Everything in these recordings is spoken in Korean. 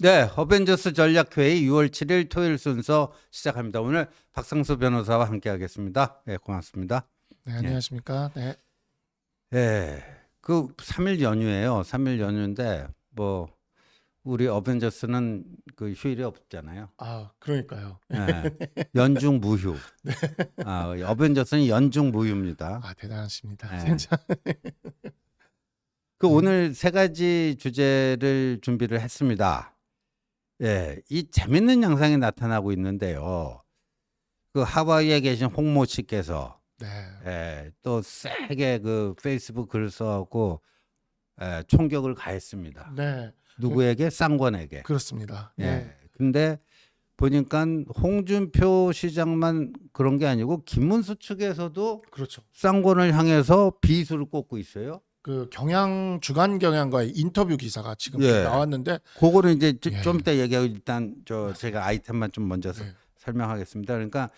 네, 어벤져스 전략회의 6월 7일 토요일 순서 시작합니다. 오늘 박상수 변호사와 함께하겠습니다. 네, 고맙습니다. 네, 안녕하십니까. 네. 네, 그 3일 연휴예요. 3일 연휴인데 뭐 우리 어벤져스는 그 휴일이 없잖아요. 아, 그러니까요. 네, 연중 무휴. 아, 어벤져스는 연중 무휴입니다. 아, 대단하십니다. 네. 진짜. 그 오늘 세 가지 주제를 준비를 했습니다. 예, 이 재밌는 양상이 나타나고 있는데요. 그 하와이에 계신 홍모 씨께서 네. 예, 또 세게 그 페이스북 글을 써갖고 예, 총격을 가했습니다. 네. 누구에게? 쌍권에게. 그렇습니다. 예. 예. 근데 보니까 홍준표 시장만 그런 게 아니고 김문수 측에서도 그렇죠. 쌍권을 향해서 비수를 꽂고 있어요. 그 경향 주간 경향과의 인터뷰 기사가 지금 예. 나왔는데 그거는 이제 좀- 예. 좀 이따 얘기하고 일단 저 제가 아이템만 좀 먼저 서- 네. 설명하겠습니다. 그러니까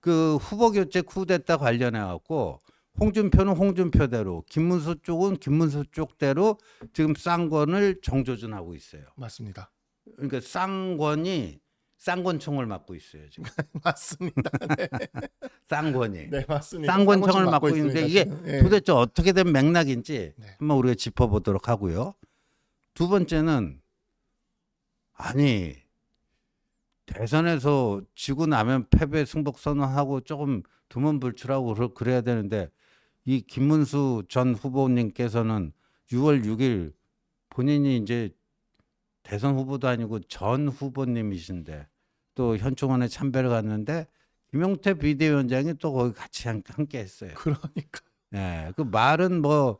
그 후보 교체 쿠데타 관련해 갖고 홍준표는 홍준표대로 김문수 쪽은 김문수 쪽대로 지금 쌍권을 정조준하고 있어요. 맞습니다. 그러니까 쌍권이 쌍권총을 맡고 있어요 지금. 맞습니다. 네, 쌍권이 네 맞습니다. 쌍권총을 쌍권총 맡고 있는데 이게. 예. 도대체 어떻게 된 맥락인지 네. 한번 우리가 짚어보도록 하고요. 두 번째는 아니 대선에서 지고 나면 패배 승복 선언하고 조금 두문불출하고 그래야 되는데 이 김문수 전 후보님께서는 6월 6일 본인이 이제 대선 후보도 아니고 전 후보님이신데 또 현충원에 참배를 갔는데 김용태 비대위원장이 또 거기 같이 함- 함께 했어요. 그러니까 예, 그 말은 뭐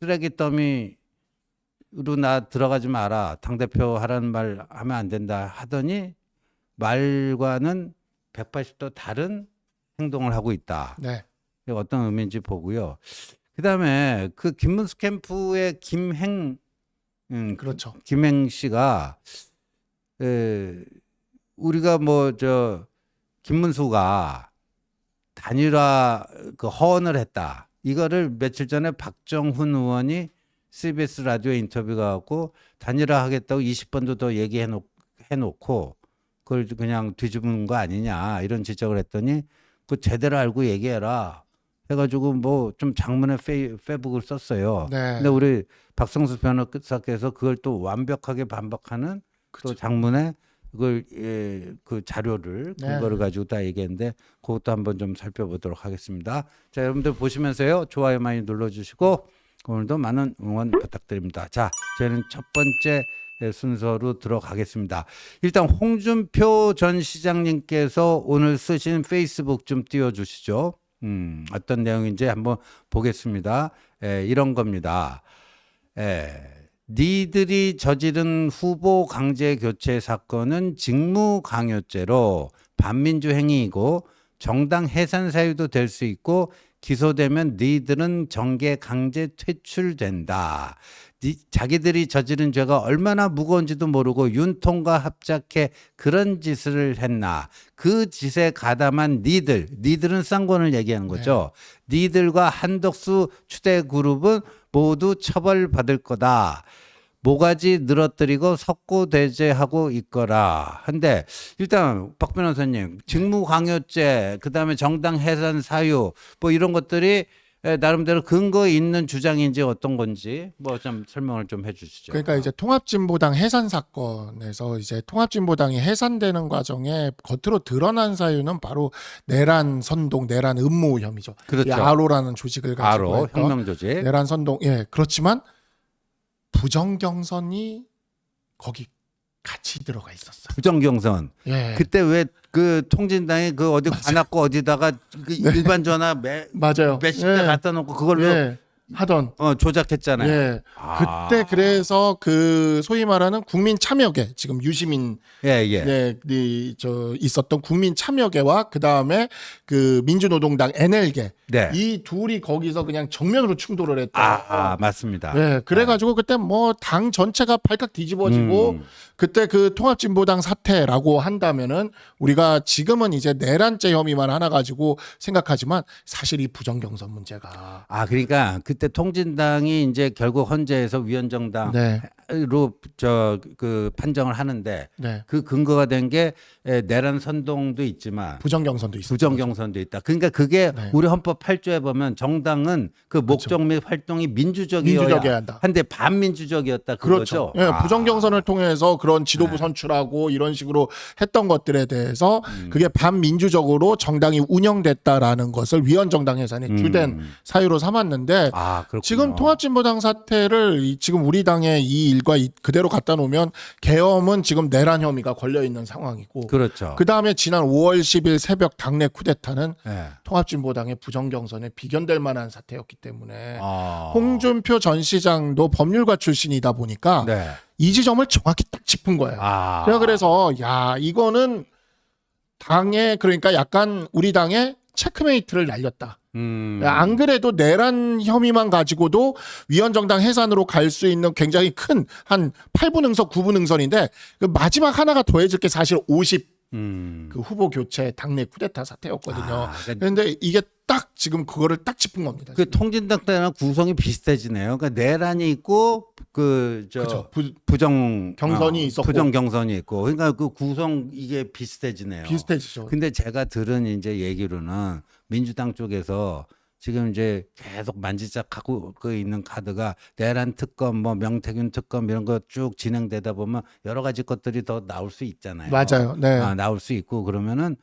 쓰레기 더미로 나 들어가지 마라. 당 대표 하라는 말 하면 안 된다 하더니 말과는 180도 다른 행동을 하고 있다. 네. 어떤 의미인지 보고요. 그다음에 그 김문수 캠프의 김행 음, 그렇죠. 김행 씨가 에, 우리가 뭐 저 김문수가 단일화 그 허언을 했다. 이거를 며칠 전에 박정훈 의원이 CBS 라디오 인터뷰가 갖고 단일화 하겠다고 20번도 더 얘기해 놓, 해놓고 그걸 그냥 뒤집은 거 아니냐 이런 지적을 했더니 그 제대로 알고 얘기해라 해가지고 뭐 좀 장문의 페이, 페북을 썼어요. 네. 근데 우리 박성수 변호사께서 그걸 또 완벽하게 반박하는 또 그렇죠. 장문에 그걸 예, 그 자료를 네. 근거를 가지고 다 얘기했는데 그것도 한번 좀 살펴보도록 하겠습니다. 자 여러분들 보시면서요 좋아요 많이 눌러주시고 오늘도 많은 응원 부탁드립니다. 자 저는 첫 번째 예, 순서로 들어가겠습니다. 일단 홍준표 전 시장님께서 오늘 쓰신 페이스북 좀 띄워주시죠. 음, 어떤 내용인지 한번 보겠습니다. 예, 이런 겁니다. 예, 니들이 저지른 후보 강제 교체 사건은 직무 강요죄로 반민주 행위이고 정당 해산 사유도 될 수 있고 기소되면 니들은 정계 강제 퇴출된다. 니, 자기들이 저지른 죄가 얼마나 무거운지도 모르고 윤통과 합작해 그런 짓을 했나. 그 짓에 가담한 니들, 니들은 쌍권을 얘기하는 거죠. 니들과 한덕수 추대 그룹은 모두 처벌받을 거다. 모가지 늘어뜨리고 석고대죄하고 있거라. 한데 일단 박 변호사님 직무강요죄 그다음에 정당 해산 사유 뭐 이런 것들이 에, 나름대로 근거 있는 주장인지 어떤 건지 뭐 좀 설명을 좀 해주시죠. 그러니까 이제 통합진보당 해산 사건에서 이제 통합진보당이 해산되는 과정에 겉으로 드러난 사유는 바로 내란 선동, 내란 음모 혐의죠. 그렇죠. 이 아로라는 조직을 가지고 바로 했던 혁명 조직. 내란 선동. 예, 그렇지만 부정 경선이 거기 같이 들어가 있었어. 부정 경선. 예. 그때 왜 그 통진당이 그 어디 관악구 어디다가 그 일반 전화 매, 맞아요. 몇십 대 예. 갖다 놓고 그걸로 예. 하던 어, 조작했잖아요. 예. 아. 그때 그래서 그 소위 말하는 국민 참여계 지금 유시민 예, 예. 네, 네, 저 있었던 국민 참여계와 그 다음에 그 민주노동당 NL계 네. 이 둘이 거기서 그냥 정면으로 충돌을 했다. 아, 아, 맞습니다. 네, 그래가지고 그때 뭐 당 전체가 발칵 뒤집어지고 음. 그때 그 통합진보당 사태라고 한다면은 우리가 지금은 이제 내란죄 혐의만 하나 가지고 생각하지만 사실 이 부정경선 문제가 아, 그러니까 그 그때 통진당이 이제 결국 헌재에서 위원정당으로 네. 저그 판정을 하는데 네. 그 근거가 된 게 내란 선동도 있지만 부정경선도 있어요. 부정 경선도 있다. 그러니까 그게 네. 우리 헌법 8조에 보면 정당은 그 목적 및 활동이 민주적이어야 민주적이어야 한다. 한데 반민주적이었다 그렇죠. 그거죠. 예, 아. 부정경선을 통해서 그런 네. 지도부 선출하고 이런 식으로 했던 것들에 대해서 음. 그게 반민주적으로 정당이 운영됐다라는 것을 위헌 정당 해산의 주된 음. 사유로 삼았는데 아, 그렇군요. 지금 통합진보당 사태를 이- 지금 우리 당의 이 일과 이- 그대로 갖다 놓으면 계엄은 지금 내란 혐의가 걸려 있는 상황이고 그렇죠. 그 다음에 지난 5월 10일 새벽 당내 쿠데타는 예. 통합진보당의 부정경선에 비견될 만한 사태였기 때문에 아. 홍준표 전 시장도 법률가 출신이다 보니까 네. 이 지점을 정확히 딱 짚은 거예요. 아. 제가 그래서 야 이거는 당에 그러니까 약간 우리 당에 체크메이트를 날렸다. 음. 안 그래도 내란 혐의만 가지고도 위헌정당 해산으로 갈 수 있는 굉장히 큰 한 8분 응선, 9분 응선인데 그 마지막 하나가 더해질 게 사실 50그 음. 후보 교체 당내 쿠데타 사태였거든요. 아, 그러니까 그런데 이게 딱 지금 그거를 딱 짚은 겁니다. 그 지금. 통진당 때랑 구성이 비슷해지네요. 그러니까 내란이 있고 그저 부정 경선이 어, 있었고. 부정 경선이 있고 그러니까 그 구성 이게 비슷해지네요. 비슷해지죠. 근데 제가 들은 이제 얘기로는 민주당 쪽에서 지금 이제 계속 만지작하고 그 있는 카드가 내란 특검, 뭐 명태균 특검 이런 거 쭉 진행되다 보면 여러 가지 것들이 더 나올 수 있잖아요. 맞아요. 네. 아, 나올 수 있고 그러면은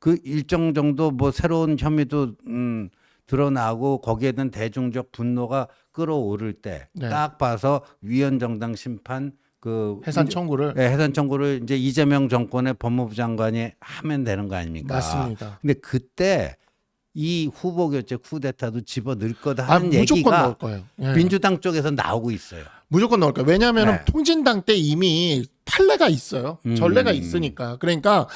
그 일정 정도 뭐 새로운 혐의도 음 드러나고 거기에 대한 대중적 분노가 끌어오를 때 네. 딱 봐서 위헌정당 심판 그 해산 청구를 네, 해산 청구를 이제 이재명 정권의 법무부 장관이 하면 되는 거 아닙니까? 맞습니다. 근데 그때 이 후보 교체 쿠데타도 집어 넣을 거다 아, 하는 무조건 얘기가 넣을 거예요. 예. 민주당 쪽에서 나오고 있어요. 무조건 넣을 거예요. 왜냐하면 네. 통진당 때 이미 판례가 있어요. 음. 전례가 있으니까. 그러니까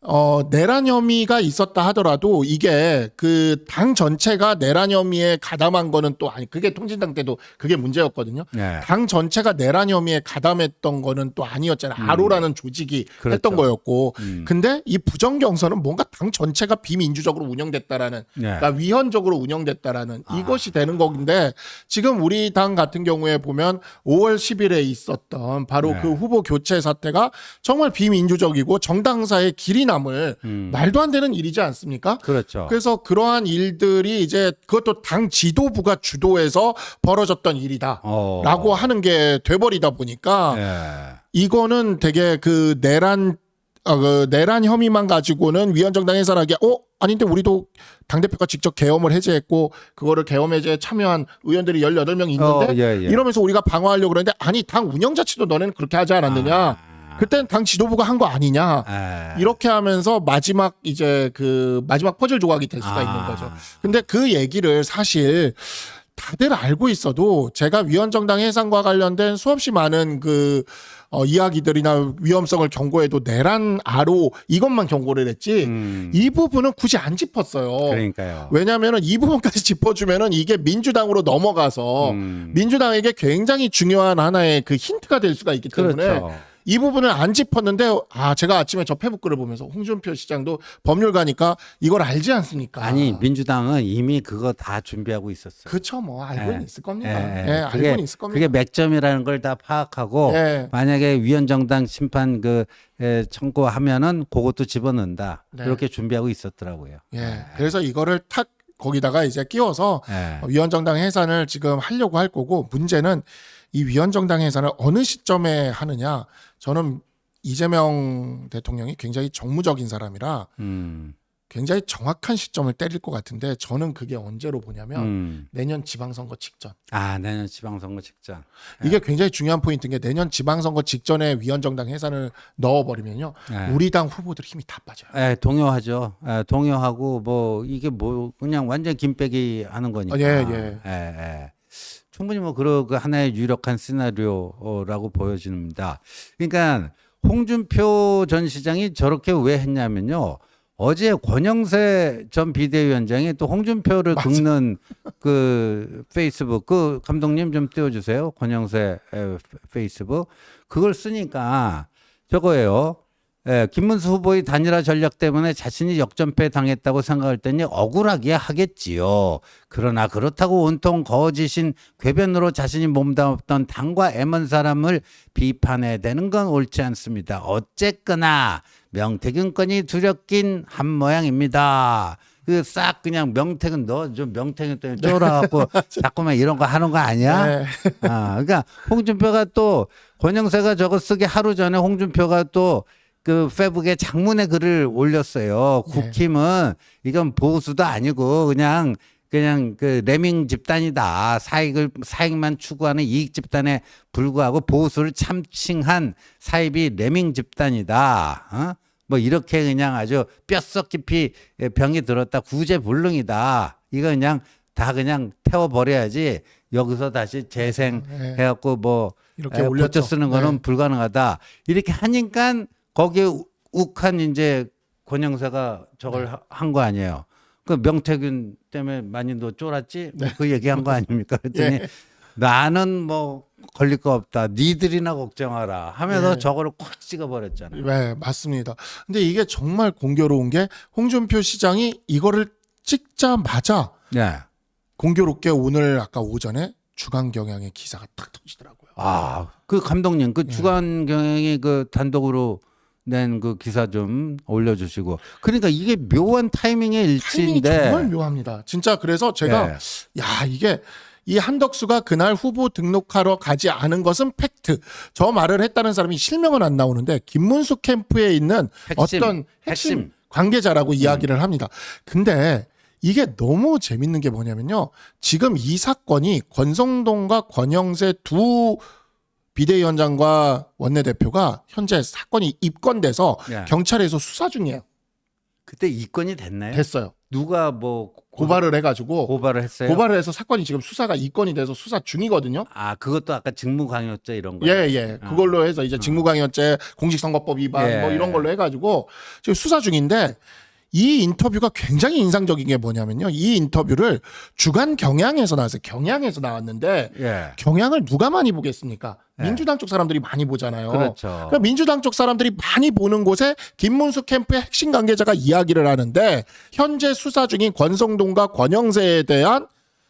어 내란 혐의가 있었다 하더라도 이게 그 당 전체가 내란 혐의에 가담한 거는 또 아니 그게 통진당 때도 그게 문제였거든요. 네. 당 전체가 내란 혐의에 가담했던 거는 또 아니었잖아요. 아로라는 조직이 음. 그렇죠. 했던 거였고. 음. 근데 이 부정 경선은 뭔가 당 전체가 비민주적으로 운영됐다라는 네. 그러니까 위헌적으로 운영됐다라는 아. 이것이 되는 건데 지금 우리 당 같은 경우에 보면 5월 10일에 있었던 바로 네. 그 후보 교체 사태가 정말 비민주적이고 정당사의 길이 남을 음. 말도 안 되는 일이지 않습니까? 그렇죠. 그래서 그러한 일들이 이제 그것도 당 지도부가 주도해서 벌어졌던 일이다. 어. 라고 하는 게 돼버리다 보니까 예. 이거는 되게 그 내란 어, 그 내란 혐의만 가지고는 위헌정당 해산하기 어 아닌데 우리도 당 대표가 직접 계엄을 해제했고 그거를 계엄 해제에 참여한 의원들이 18명 있는데 어, 예, 예. 이러면서 우리가 방어하려고 그러는데 아니 당 운영 자체도 너네는 그렇게 하지 않았느냐 아. 그때는 당 지도부가 한 거 아니냐 아. 이렇게 하면서 마지막 이제 그 마지막 퍼즐 조각이 될 수가 아. 있는 거죠. 근데 그 얘기를 사실 다들 알고 있어도 제가 위헌정당 해산과 관련된 수없이 많은 그 어, 이야기들이나 위험성을 경고해도 내란 아로 이것만 경고를 했지 음. 이 부분은 굳이 안 짚었어요. 그러니까요. 왜냐하면 이 부분까지 짚어주면은 이게 민주당으로 넘어가서 음. 민주당에게 굉장히 중요한 하나의 그 힌트가 될 수가 있기 때문에 그렇죠. 이 부분을 안 짚었는데 아 제가 아침에 저 페북글을 보면서 홍준표 시장도 법률가니까 이걸 알지 않습니까? 아니 민주당은 이미 그거 다 준비하고 있었어요. 그쵸 뭐 알고는 예. 있을 겁니다. 예, 예, 예. 알고는 있을 겁니다. 그게 맥점이라는 걸 다 파악하고 예. 만약에 위헌정당 심판 그 에, 청구하면은 그것도 집어넣는다. 네. 그렇게 준비하고 있었더라고요. 예. 그래서 이거를 탁 거기다가 이제 끼워서 예. 위헌정당 해산을 지금 하려고 할 거고 문제는 이 위헌정당 해산을 어느 시점에 하느냐 저는 이재명 대통령이 굉장히 정무적인 사람이라 음. 굉장히 정확한 시점을 때릴 것 같은데 저는 그게 언제로 보냐면 음. 내년 지방선거 직전 아 내년 지방선거 직전. 이게 굉장히 중요한 포인트인 게 내년 지방선거 직전에 위헌정당 해산을 넣어버리면요 예. 우리 당 후보들 힘이 다 빠져요. 예, 동요하죠. 예, 동요하고 뭐 이게 뭐 그냥 완전 김빼기 하는 거니까. 아, 예, 예. 예, 예. 충분히 뭐 그런 그 하나의 유력한 시나리오라고 보여집니다. 그러니까 홍준표 전 시장이 저렇게 왜 했냐면요. 어제 권영세 전 비대위원장이 또 홍준표를 맞아. 긁는 그 페이스북 그 감독님 좀 띄워주세요. 권영세 에, 페이스북 그걸 쓰니까 저거예요. 예, 김문수 후보의 단일화 전략 때문에 자신이 역전패 당했다고 생각할 때니 억울하게 하겠지요. 그러나 그렇다고 온통 거짓인 궤변으로 자신이 몸담았던 당과 애먼 사람을 비판해야 되는 건 옳지 않습니다. 어쨌거나 명태균 건이 두렵긴 한 모양입니다. 그 싹 그냥 명태균 너 좀 명태균 때문에 쫄아갖고 자꾸만 이런 거 하는 거 아니야? 네. 아, 그러니까 홍준표가 또 권영세가 저거 쓰기 하루 전에 홍준표가 또 그 페북에 장문의 글을 올렸어요. 네. 국힘은 이건 보수도 아니고 그냥 그냥 그 레밍 집단이다. 사익을 사익만 추구하는 이익 집단에 불구하고 보수를 참칭한 사입이 레밍 집단이다. 어? 뭐 이렇게 그냥 아주 뼛속 깊이 병이 들었다. 구제불능이다. 이거 그냥 다 그냥 태워 버려야지. 여기서 다시 재생해갖고 뭐 이렇게 에, 올렸죠. 고쳐 쓰는 거는 네. 불가능하다. 이렇게 하니까 거기에 우- 욱한 이제 권영사가 저걸 네. 한거 아니에요. 그 명태균 때문에 많이 너 쫄았지? 네. 뭐그 얘기한 거 아닙니까? 그랬더니 나는 뭐 걸릴 거 없다. 니들이나 걱정하라 하면서 네. 저거를 콱 찍어버렸잖아요. 네, 맞습니다. 근데 이게 정말 공교로운 게 홍준표 시장이 이거를 찍자마자 네. 공교롭게 오늘 아까 오전에 주간 경향의 기사가 탁 터지더라고요. 아, 그 감독님, 예. 그 주간 경영이 그 단독으로 낸 그 기사 좀 올려주시고. 그러니까 이게 묘한 타이밍의 타이밍이 일치인데. 정말 묘합니다. 진짜 그래서 제가 예. 야 이게 이 한덕수가 그날 후보 등록하러 가지 않은 것은 팩트. 저 말을 했다는 사람이 실명은 안 나오는데 김문수 캠프에 있는 핵심, 어떤 핵심, 핵심. 음. 관계자라고 이야기를 합니다. 근데 이게 너무 재밌는 게 뭐냐면요. 지금 이 사건이 권성동과 권영세 두 비대위원장과 원내대표가 현재 사건이 입건돼서 예. 경찰에서 수사 중이에요. 그때 이건이 됐나요? 됐어요. 누가 뭐 고 발을 해가지고 고발을 했어요? 고발을 해서 사건이 지금 수사가 입건이 돼서 수사 중이거든요. 아 그것도 아까 직무강요죄 이런 거. 예, 예. 그걸로 해서 이제 직무강요죄, 공직선거법 위반 예. 뭐 이런 걸로 해가지고 지금 수사 중인데 이 인터뷰가 굉장히 인상적인 게 뭐냐면요. 이 인터뷰를 주간 경향에서 나왔어요. 경향에서 나왔는데 예. 경향을 누가 많이 보겠습니까? 예. 민주당 쪽 사람들이 많이 보잖아요. 그렇죠. 그러니까 민주당 쪽 사람들이 많이 보는 곳에 김문수 캠프의 핵심 관계자가 이야기를 하는데 현재 수사 중인 권성동과 권영세에 대한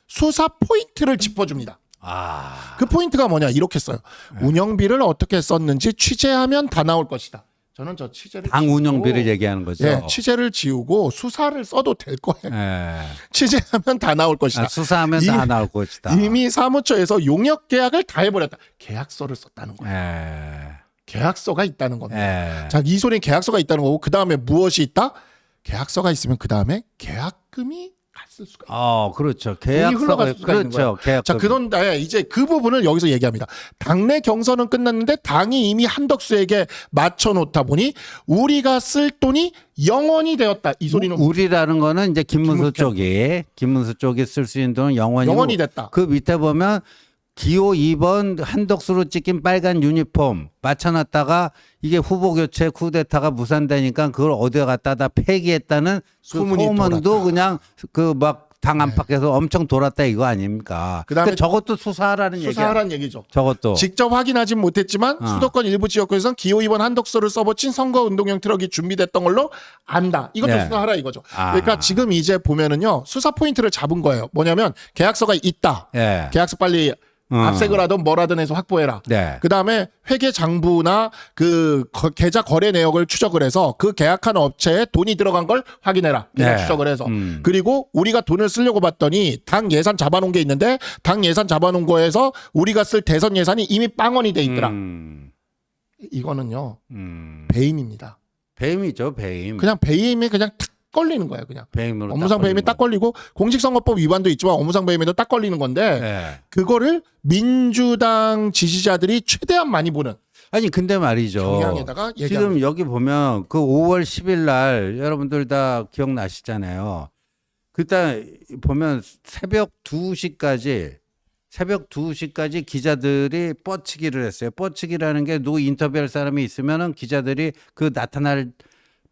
수사 포인트를 짚어줍니다. 아. 그 포인트가 뭐냐 이렇게 써요. 네. 운영비를 어떻게 썼는지 취재하면 다 나올 것이다. 저는 저 취재를 당 운영비를 지우고, 얘기하는 거죠. 예, 취재를 지우고 수사를 써도 될 거예요. 예. 취재하면 다 나올 것이다. 아, 수사하면 이- 다 나올 것이다. 이미 사무처에서 용역 계약을 다 해버렸다. 계약서를 썼다는 거예요. 예. 계약서가 있다는 겁니다. 예. 자, 이 손에 계약서가 있다는 거고 그 다음에 무엇이 있다? 계약서가 있으면 그 다음에 계약금이 갔을 수가. 어, 그렇죠. 흘러갈 계약서가 수가 있는 그렇죠. 계약. 자, 그런데 이제 그 부분을 여기서 얘기합니다. 당내 경선은 끝났는데 당이 이미 한덕수에게 맞춰 놓다 보니 우리가 쓸 돈이 영원이 되었다. 이 소리는 우리라는 거는 이제 김문수 쪽이 김문수 쪽이 쓸 수 있는 돈은 영원히 영원이 됐다. 그 밑에 보면 기호 2번 한덕수로 찍힌 빨간 유니폼 맞춰놨다가 이게 후보 교체 쿠데타가 무산되니까 그걸 어디에 갖다 다 폐기했다는 그 소문이 소문도. 그냥 그 막 당 안팎에서 엄청 돌았다 이거 아닙니까? 그다음에 그러니까 저것도 수사하라는 얘기야. 수사하란 얘기죠. 저것도 직접 확인하진 못했지만 어. 수도권 일부 지역구에서는 기호 2번 한덕수를 써붙인 선거 운동용 트럭이 준비됐던 걸로 안다. 이것도 네. 수사하라 이거죠. 아. 그러니까 지금 이제 보면은요 수사 포인트를 잡은 거예요. 뭐냐면 계약서가 있다. 예. 계약서 빨리 어. 압색을 하든 뭐라든 해서 확보해라. 네. 그 다음에 회계 장부나 그 거- 계좌 거래 내역을 추적을 해서 그 계약한 업체에 돈이 들어간 걸 확인해라. 네. 추적을 해서. 음. 그리고 우리가 돈을 쓰려고 봤더니 당 예산 잡아놓은 게 있는데 당 예산 잡아놓은 거에서 우리가 쓸 대선 예산이 이미 빵원이 돼 있더라. 음. 이거는요 음. 배임입니다. 배임이죠, 배임. 그냥 배임이 그냥 탁 걸리는 거예요. 그냥 배임으로 업무상 딱 배임이 딱 걸리고 공직선거법 위반도 있지만 업무상 배임에도 딱 걸리는 건데 거. 예. 그거를 민주당 지지자들이 최대한 많이 보는 아니 근데 말이죠. 경향에다가 얘기하는 지금 여기 보면 그 5월 10일 날 여러분들 다 기억나시잖아요. 그때 보면 새벽 2시까지 새벽 2시까지 기자들이 뻗치기를 했어요. 뻗치기라는 게 누구 인터뷰할 사람이 있으면은 기자들이 그 나타날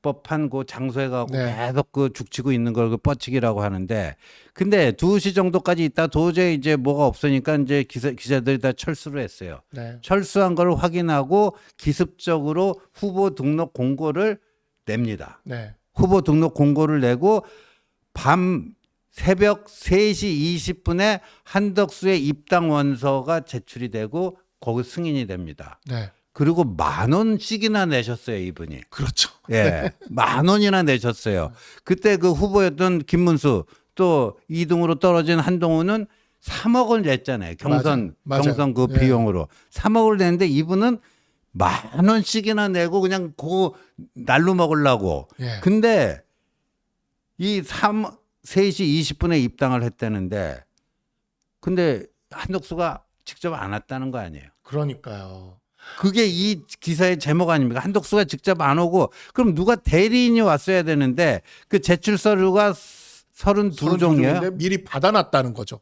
법한 그 장소에 가고 네. 계속 그 죽치고 있는 걸 그 뻗치기라고 하는데 근데 2시 정도까지 있다 도저히 이제 뭐가 없으니까 이제 기사, 기자들이 다 철수를 했어요. 네. 철수한 걸 확인하고 기습적으로 후보 등록 공고를 냅니다. 네. 후보 등록 공고를 내고 밤 새벽 3시 20분에 한덕수의 입당 원서가 제출이 되고 거기 승인이 됩니다. 네. 그리고 만 원씩이나 내셨어요, 이분이. 그렇죠. 예. 만 원이나 내셨어요. 그때 그 후보였던 김문수 또 2등으로 떨어진 한동훈은 3억을 냈잖아요. 경선 맞아요. 맞아요. 경선 그 예. 비용으로 3억을 냈는데 이분은 만 원씩이나 내고 그냥 그 날로 먹으려고. 예. 근데 이 3, 3시 20분에 입당을 했다는데 근데 한덕수가 직접 안 왔다는 거 아니에요. 그러니까요. 그게 이 기사의 제목 아닙니까? 한덕수가 직접 안 오고 그럼 누가 대리인이 왔어야 되는데 그 제출 서류가 32종이에요. 종인데 미리 받아놨다는 거죠.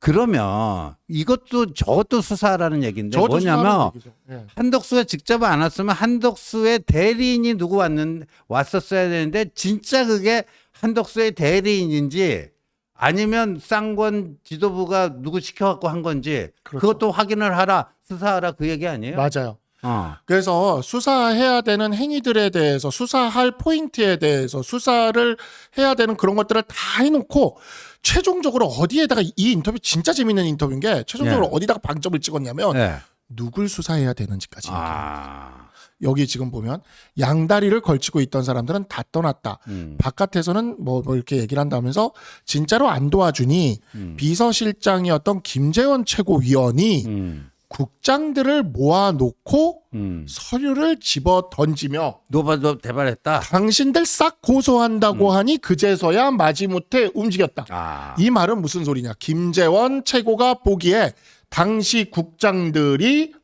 그러면 이것도 저것도 수사라는 얘기인데 저것도 뭐냐면 수사하는 얘기죠. 예. 한덕수가 직접 안 왔으면 한덕수의 대리인이 누구 왔는 왔었어야 되는데 진짜 그게 한덕수의 대리인인지 아니면 쌍권 지도부가 누구 시켜갖고 한 건지 그렇죠. 그것도 확인을 하라 수사하라 그 얘기 아니에요? 맞아요. 어. 그래서 수사해야 되는 행위들에 대해서 수사할 포인트에 대해서 수사를 해야 되는 그런 것들을 다 해놓고 최종적으로 어디에다가 이 인터뷰 진짜 재밌는 인터뷰인 게 최종적으로 예. 어디다가 방점을 찍었냐면 네. 누굴 수사해야 되는지까지 아. 여기 지금 보면 양다리를 걸치고 있던 사람들은 다 떠났다. 음. 바깥에서는 뭐, 뭐 이렇게 얘기를 한다면서 진짜로 안 도와주니 음. 비서실장이었던 김재원 최고위원이 음. 국장들을 모아놓고 음. 서류를 집어 던지며 노바도 대발했다. 당신들 싹 고소한다고 하니 그제서야 마지못해 움직였다. 아. 이 말은 무슨 소리냐? 김재원 최고가 보기에 당시 국장들이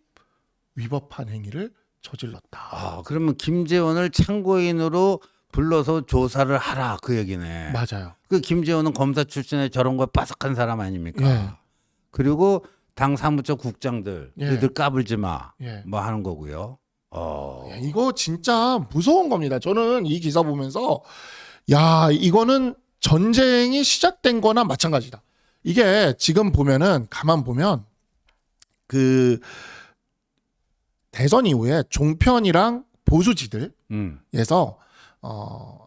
위법한 행위를 저질렀다. 아, 그러면 김재원을 참고인으로 불러서 조사를 하라 그 얘기네. 맞아요. 그 김재원은 검사 출신의 저런 거에 빠삭한 사람 아닙니까? 예. 그리고 당 사무처 국장들 예. 너희들 까불지 마. 예. 뭐 하는 거고요. 어. 야, 이거 진짜 무서운 겁니다. 저는 이 기사 보면서 야 이거는 전쟁이 시작된 거나 마찬가지다. 이게 지금 보면은 가만 보면 그 대선 이후에 종편이랑 보수지들에서 음. 어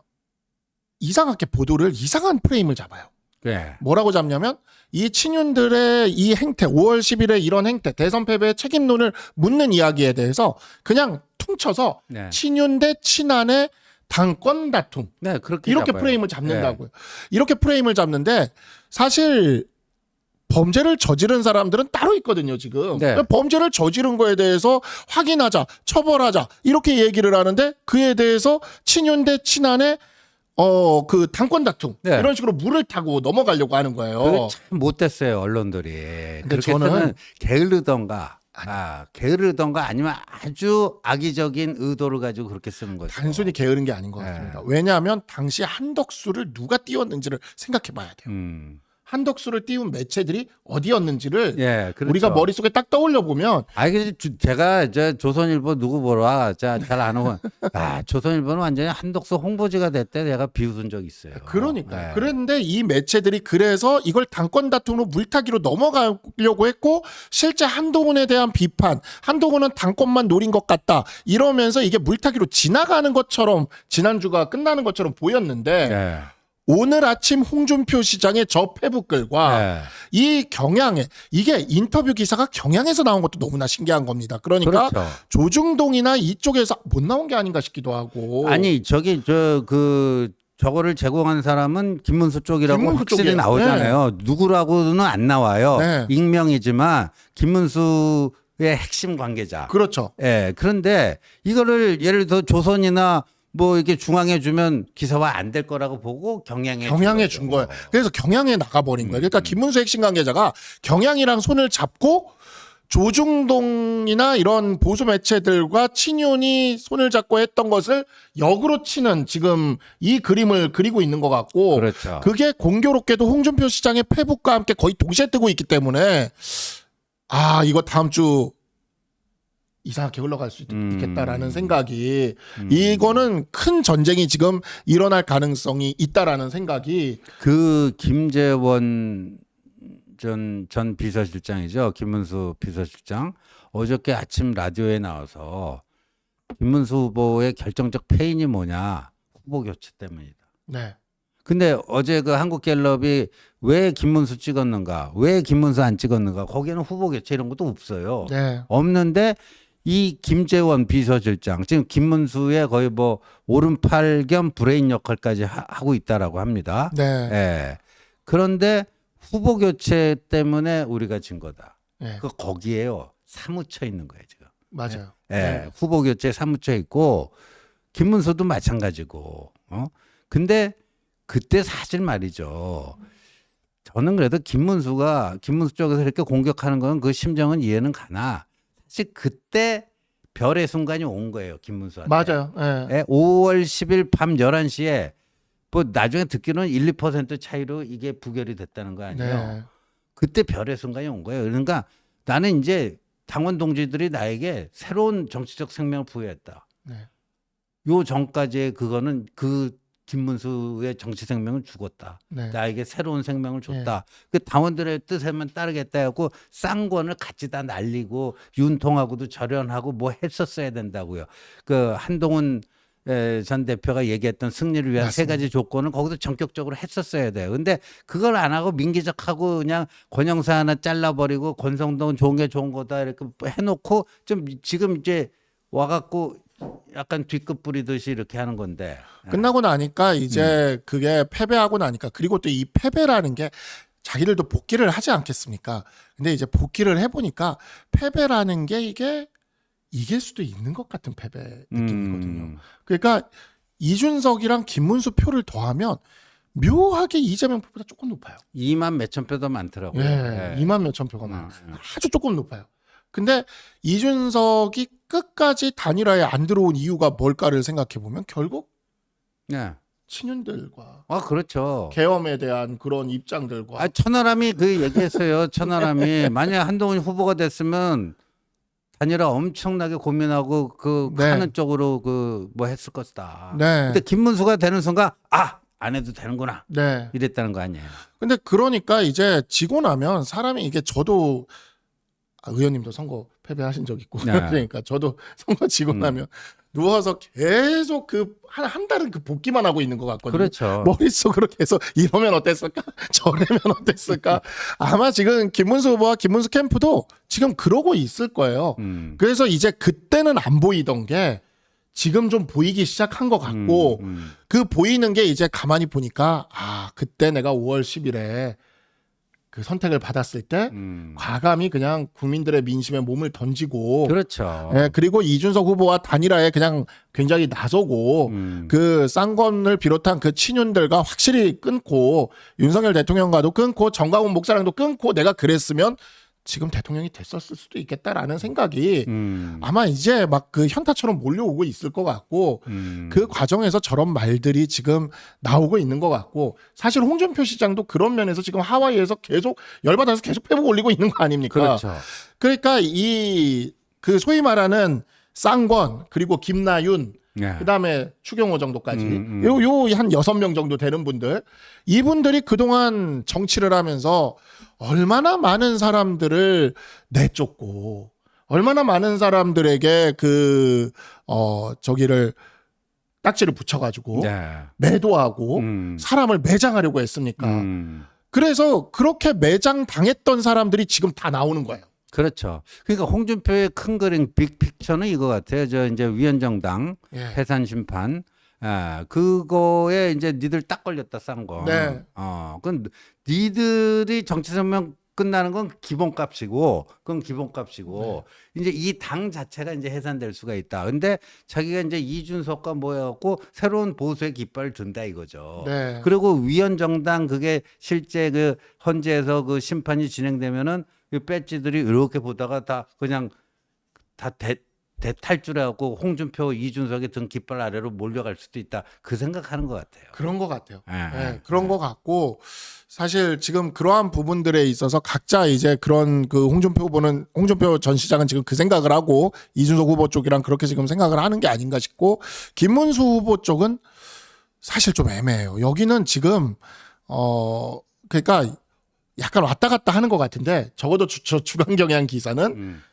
이상하게 보도를 이상한 프레임을 잡아요. 그래. 뭐라고 잡냐면 이 친윤들의 이 행태 5월 10일에 이런 행태 대선 패배의 책임론을 묻는 이야기에 대해서 그냥 퉁쳐서 네. 친윤 대 친한의 당권 다툼 네, 그렇게 이렇게 잡아요. 프레임을 잡는다고요. 이렇게 프레임을 잡는데 사실 범죄를 저지른 사람들은 따로 있거든요, 지금. 네. 범죄를 저지른 거에 대해서 확인하자, 처벌하자, 이렇게 얘기를 하는데 그에 대해서 친윤 대 친한의 어, 그 당권 다툼. 네. 이런 식으로 물을 타고 넘어가려고 하는 거예요. 참 못됐어요 언론들이. 그렇게 저는- 게으르던가, 아 게으르던가 아니면 아주 악의적인 의도를 가지고 그렇게 쓰는 거죠. 단순히 게으른 게 아닌 것 네. 같습니다. 왜냐하면 당시 한덕수를 누가 띄웠는지를 생각해 봐야 돼요. 음. 한덕수를 띄운 매체들이 어디였는지를 예, 그렇죠. 우리가 머릿속에 딱 떠올려 보면 아니 근데 주- 제가 저 조선일보 누구 보라 자잘 아는 아 조선일보는 완전히 한독수 홍보지가 됐대 내가 비웃은 적 있어요. 그러니까 네. 그런데 이 매체들이 그래서 이걸 당권 다툼으로 물타기로 넘어가려고 했고 실제 한동훈에 대한 비판 한동훈은 당권만 노린 것 같다 이러면서 이게 물타기로 지나가는 것처럼 지난주가 끝나는 것처럼 보였는데 예. 오늘 아침 홍준표 시장의 저 페북글과 예. 이 경향에 이게 인터뷰 기사가 경향에서 나온 것도 너무나 신기한 겁니다. 그러니까 그렇죠. 조중동이나 이쪽에서 못 나온 게 아닌가 싶기도 하고. 아니 저기 저그 저거를 제공한 사람은 김문수 쪽이라고 김문수 확실히 쪽이에요. 나오잖아요. 누구라고는 안 나와요. 네. 익명이지만 김문수의 핵심 관계자. 그렇죠. 예. 그런데 이거를 예를 들어 조선이나 뭐 이렇게 중앙에 주면 기사화 안 될 거라고 보고 경향에 경향에 준. 거예요. 그래서 경향에 나가버린 거예요. 음, 그러니까 김문수 핵심 관계자가 경향이랑 손을 잡고 조중동이나 이런 보수 매체들과 친윤이 손을 잡고 했던 것을 역으로 치는 지금 이 그림을 그리고 있는 것 같고 그렇죠. 그게 공교롭게도 홍준표 시장의 페북과 함께 거의 동시에 뜨고 있기 때문에 아 이거 다음 주 이상하게 흘러갈 수 있- 음. 있겠다라는 생각이 음. 이거는 큰 전쟁이 지금 일어날 가능성이 있다라는 생각이 그 김재원 전, 전 비서실장이죠. 김문수 비서실장. 어저께 아침 라디오에 나와서 김문수 후보의 결정적 패인이 뭐냐. 후보 교체 때문이다. 네. 근데 어제 그 한국갤럽이 왜 김문수 찍었는가, 왜 김문수 안 찍었는가, 거기에는 후보 교체 이런 것도 없어요. 네. 없는데 이 김재원 비서실장 지금 김문수의 거의 뭐 오른팔 겸 브레인 역할까지 하, 고 있다라고 합니다. 네. 예. 그런데 후보 교체 때문에 우리가 진 거다. 네. 그 거기에요. 사무쳐 있는 거예요 지금. 맞아요. 예. 네. 후보 교체 사무쳐 있고 김문수도 마찬가지고. 어? 근데 그때 사실 말이죠. 저는 그래도 김문수가 김문수 쪽에서 이렇게 공격하는 건 그 심정은 이해는 가나 사실 그때 별의 순간이 온 거예요 김문수한테. 맞아요. 예. 예, 5월 10일 밤 11시에 뭐 나중에 듣기로는 1, 2% 차이로 이게 부결이 됐다는 거 아니에요. 네. 그때 별의 순간이 온 거예요. 그러니까 나는 이제 당원 동지들이 나에게 새로운 정치적 생명을 부여했다. 네. 요 전까지의 그거는 그 김문수의 정치 생명은 죽었다. 네. 나에게 새로운 생명을 줬다. 그 당원들의 뜻에만 따르겠다 하고 쌍권을 같이 다 날리고 윤통하고도 절연하고 뭐 했었어야 된다고요. 그 한동훈 에, 전 대표가 얘기했던 승리를 위한 세 맞습니다. 가지 조건은 거기서 전격적으로 했었어야 돼요. 근데 그걸 안 하고 민기적하고 그냥 권영사 하나 잘라버리고 권성동은 좋은 게 좋은 거다 이렇게 해놓고 좀 지금 이제 와갖고 약간 뒤끝 부리듯이 이렇게 하는 건데. 끝나고 나니까 이제 음. 그게 패배하고 나니까 그리고 또 이 패배라는 게 자기들도 복귀를 하지 않겠습니까? 근데 이제 복귀를 해보니까 패배라는 게 이게 이길 수도 있는 것 같은 패배 느낌이거든요. 음. 그러니까 이준석이랑 김문수 표를 더하면 묘하게 이재명 표보다 조금 높아요. 2만 몇천 표도 많더라고요. 예, 2만 몇천 표가 많아요. 음, 음. 아주 조금 높아요. 근데 이준석이 끝까지 단일화에 안 들어온 이유가 뭘까를 생각해 보면 결국 네. 친윤들과 아 그렇죠. 계엄에 대한 그런 입장들과 아 천하람이 그 얘기했어요. 천하람이 만약 한동훈 후보가 됐으면 단일화 엄청나게 고민하고 그 네. 하는 쪽으로 그 뭐 했을 것이다. 네. 근데 김문수가 되는 순간 아 안 해도 되는구나 네. 이랬다는 거 아니에요. 근데 그러니까 이제 지고 나면 사람이 이게 저도 아, 의원님도 선거 패배하신 적 있고 네. 그러니까 저도 선거 지고 음. 나면 누워서 계속 그 한 한 달은 그 복기만 하고 있는 것 같거든요. 그렇죠. 머릿속으로 계속 이러면 어땠을까? 저러면 어땠을까? 아마 지금 김문수 후보와 김문수 캠프도 지금 그러고 있을 거예요. 음. 그래서 이제 그때는 안 보이던 게 지금 좀 보이기 시작한 것 같고 음, 음. 그 보이는 게 이제 가만히 보니까 아 그때 내가 5월 10일에 그 선택을 받았을 때 음. 과감히 그냥 국민들의 민심에 몸을 던지고 그렇죠. 예, 그리고 이준석 후보와 단일화에 그냥 굉장히 나서고 음. 그 쌍권을 비롯한 그 친윤들과 확실히 끊고 윤석열 대통령과도 끊고 정광훈 목사랑도 끊고 내가 그랬으면 지금 대통령이 됐었을 수도 있겠다라는 생각이 음. 아마 이제 막 그 현타처럼 몰려오고 있을 것 같고 음. 그 과정에서 저런 말들이 지금 나오고 있는 것 같고 사실 홍준표 시장도 그런 면에서 지금 하와이에서 계속 열받아서 계속 회복 올리고 있는 거 아닙니까? 그렇죠. 그러니까 이 그 소위 말하는 쌍권 그리고 김나윤 예. 그다음에 추경호 정도까지 음, 음. 요요 한 여섯 명 정도 되는 분들 이분들이 그동안 정치를 하면서 얼마나 많은 사람들을 내쫓고 얼마나 많은 사람들에게 그 어 저기를 딱지를 붙여가지고 네. 매도하고 음. 사람을 매장하려고 했습니까? 음. 그래서 그렇게 매장 당했던 사람들이 지금 다 나오는 거예요. 그렇죠. 그러니까 홍준표의 큰 그림 빅픽처는 이거 같아요. 저 이제 위원정당 예. 해산 심판. 아, 그거에 이제 니들 딱 걸렸다 싼 거. 네. 어, 그건 니들이 정치 설명 끝나는 건 기본값이고, 그건 기본값이고, 네. 이제 이 당 자체가 이제 해산될 수가 있다. 근데 자기가 이제 이준석과 모여갖고 새로운 보수의 깃발을 든다 이거죠. 네. 그리고 위원정당 그게 실제 그 헌재에서 그 심판이 진행되면은 그 배지들이 이렇게 보다가 다 그냥 다 대, 대탈출하고 홍준표, 이준석의 등 깃발 아래로 몰려갈 수도 있다. 그 생각하는 것 같아요. 그런 것 같아요. 예, 예, 그런 것 같고 사실 지금 그러한 부분들에 있어서 각자 이제 그런 그 홍준표 후보는 홍준표 전 시장은 지금 그 생각을 하고 이준석 후보 쪽이랑 그렇게 지금 생각을 하는 게 아닌가 싶고 김문수 후보 쪽은 사실 좀 애매해요. 여기는 지금 어 그러니까 약간 왔다 갔다 하는 것 같은데 적어도 주, 저 주간 경향 기사는 음,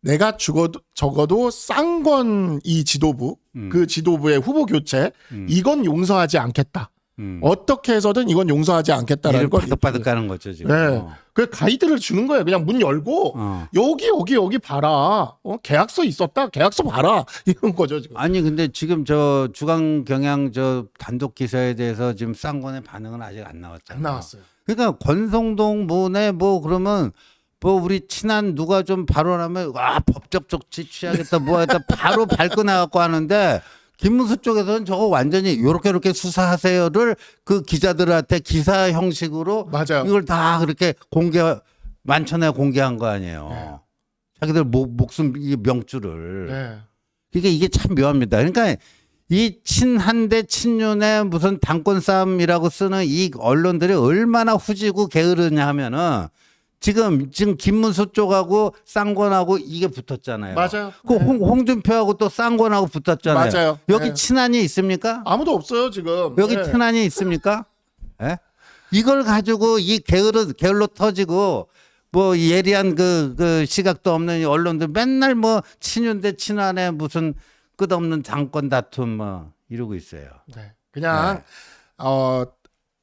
내가 죽어도 적어도 쌍권 이 지도부 음. 그 지도부의 후보 교체 음. 이건 용서하지 않겠다. 음. 어떻게 해서든 이건 용서하지 않겠다라는 걸 바득바득 가는 거죠 지금. 네. 어. 그 가이드를 주는 거예요. 그냥 문 열고 어. 여기 여기 여기 봐라. 어, 계약서 있었다. 계약서 봐라. 이런 거죠 지금. 아니 근데 지금 저 주간 경향 저 단독 기사에 대해서 지금 쌍권의 반응은 아직 안 나왔잖아요. 안 나왔어요. 그러니까 권성동 문에 뭐 그러면 뭐 우리 친한 누가 좀 발언하면 와 법적 조치 취하겠다 뭐 하겠다 바로 발끈해갖고 하는데 김문수 쪽에서는 저거 완전히 요렇게 요렇게 수사하세요를 그 기자들한테 기사 형식으로 맞아요. 이걸 다 그렇게 공개 만천에 공개한 거 아니에요. 네. 자기들 목, 목숨 이 명줄을. 네. 이게 이게 참 묘합니다. 그러니까 이 친한대 친윤의 무슨 당권 싸움이라고 쓰는 이 언론들이 얼마나 후지고 게으르냐 하면은 지금 지금 김문수 쪽하고 쌍권하고 이게 붙었잖아요. 맞아요. 그 네. 홍, 홍준표하고 또 쌍권하고 붙었잖아요. 맞아요. 여기 네. 친한이 있습니까? 아무도 없어요 지금. 여기 네. 친한이 있습니까? 예? 이걸 가지고 이 게으르 게을로 터지고 뭐 예리한 그, 그 시각도 없는 이 언론들 맨날 뭐 친윤 대 친한의 무슨 끝없는 당권 다툼 뭐 이러고 있어요. 네. 그냥 네. 어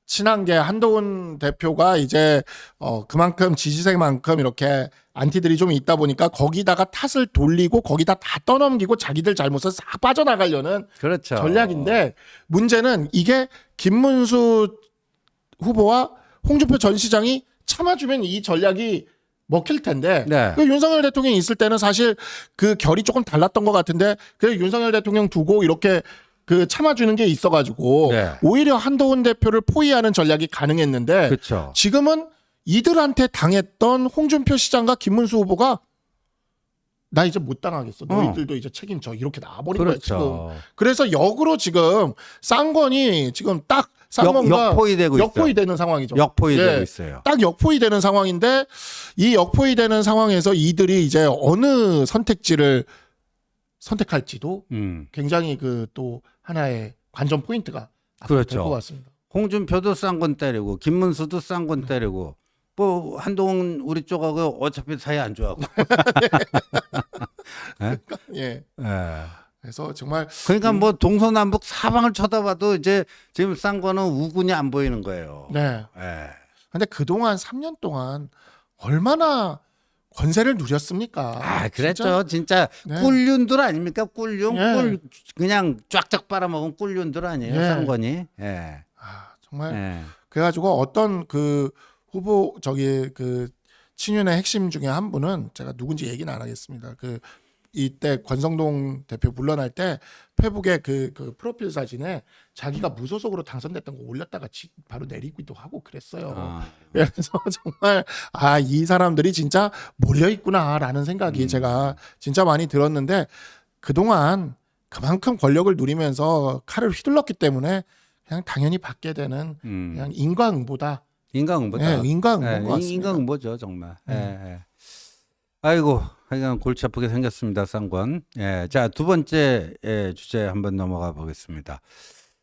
친한 게 한동훈 대표가 이제 어 그만큼 지지세만큼 이렇게 안티들이 좀 있다 보니까 거기다가 탓을 돌리고 거기다 다 떠넘기고 자기들 잘못을 싹 빠져나가려는 그렇죠. 전략인데 문제는 이게 김문수 후보와 홍준표 전 시장이 참아주면 이 전략이 먹힐 텐데 네. 그 윤석열 대통령이 있을 때는 사실 그 결이 조금 달랐던 것 같은데 그 윤석열 대통령 두고 이렇게 그 참아주는 게 있어가지고 네. 오히려 한동훈 대표를 포위하는 전략이 가능했는데 그렇죠. 지금은 이들한테 당했던 홍준표 시장과 김문수 후보가 나 이제 못 당하겠어. 너희들도 이제 책임져. 이렇게 나와버린 거예요. 지금. 그렇죠. 그래서 역으로 지금 쌍권이 지금 딱 역, 쌍권과 역포위 되고 역포위 있어요. 되는 상황이죠. 역포위 예. 되고 있어요. 딱 역포위 되는 상황인데 이 역포위 되는 상황에서 이들이 이제 어느 선택지를 선택할지도 음. 굉장히 그또 하나의 관전 포인트가 그렇죠. 될것 같습니다. 홍준표도 쌍권 때리고 김문수도 쌍권 때리고 뭐 한동훈 우리 쪽하고 어차피 사이 안 좋아하고. 예. 예. 그래서 정말 그러니까 뭐 동서남북 사방을 쳐다봐도 이제 지금 쌍권은 우군이 안 보이는 거예요. 네. 예. 근데 그동안 3년 동안 얼마나 권세를 누렸습니까? 아, 그랬죠. 진짜, 네. 꿀륜들 아닙니까? 꿀륜, 예. 꿀 그냥 쫙쫙 빨아먹은 꿀륜들 아니에요, 예. 쌍권이. 예. 아, 정말 예. 그래가지고 어떤 그 후보 저기 그 친윤의 핵심 중에 한 분은 제가 누군지 얘기는 안 하겠습니다. 그 이때 권성동 대표 물러날 때 페북에 그, 그 프로필 사진에 자기가 무소속으로 당선됐던 거 올렸다가 지- 바로 내리기도 하고 그랬어요. 아, 그래서 정말 아 이 사람들이 진짜 몰려 있구나라는 생각이 음. 제가 진짜 많이 들었는데 그동안 그만큼 권력을 누리면서 칼을 휘둘렀기 때문에 그냥 당연히 받게 되는 음. 그냥 인과응보다 인간응보다. 예, 인과응보인 예, 것 같습니다. 인간응보죠, 정말. 예, 네. 예. 아이고, 하여간 골치 아프게 생겼습니다, 쌍권. 예. 자, 두 번째 예, 주제 한번 넘어가 보겠습니다.